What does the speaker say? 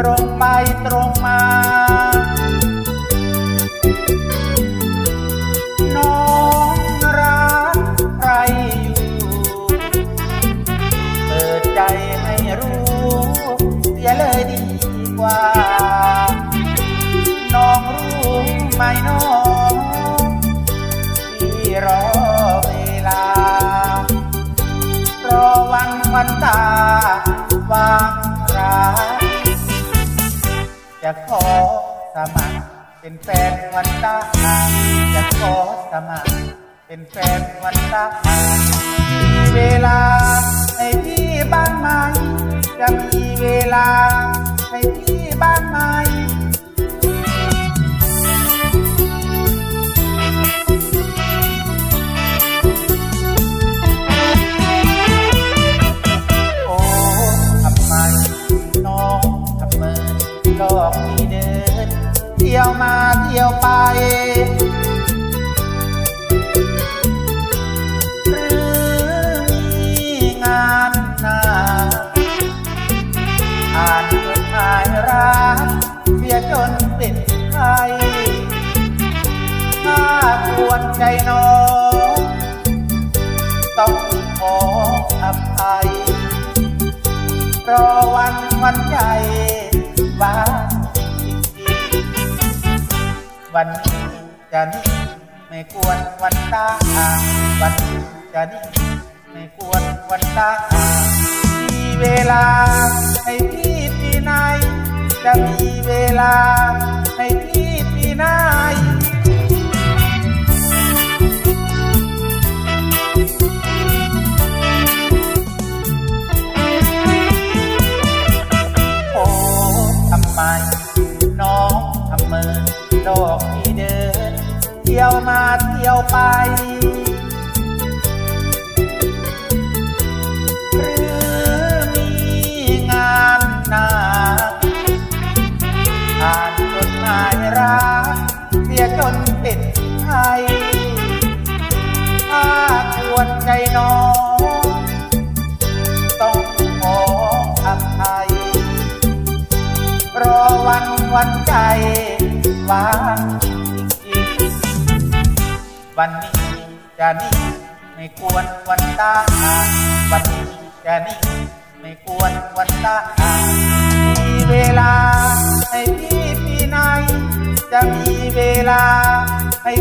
ตรงไปตรงมา น้องรักใครอยู่เปิดใจให้รู้เสียเลยดีกว่า น้องรู้ไหมน้องที่รอเวลา รอวันวันตาวางร้า จะขอสมัครเป็นแฟนวันตาจะขอสมัครเป็นแฟนวันตามีเวลาให้พี่บ้างไหมจะมีเวลาให้พี่บ้างไหม หลอกพี่เดินเที่ยวมาเที่ยวไปหรือมีงานหนาอ่านจดหมายรักเสียจนเป็นไข้ถ้าควรใจน้องต้องขออภัยรอวันวันใจ วาวันนี้จะนี่ไม่ควรวันตาวันนี้จะนี่ไม่ควรวันตามีเวลาให้พี่ที่ไหนจะมีเวลา ไปน้องทำเมินโลกที่เดิน เที่ยวมาเที่ยวไป วันนใจวางจริงๆวันนี้จะนี่ไม่ควรวันตาวันนี้จะนี่ไม่ควรวันตามีเวลาให้พี่พี่ไหนจะมีเวลาให้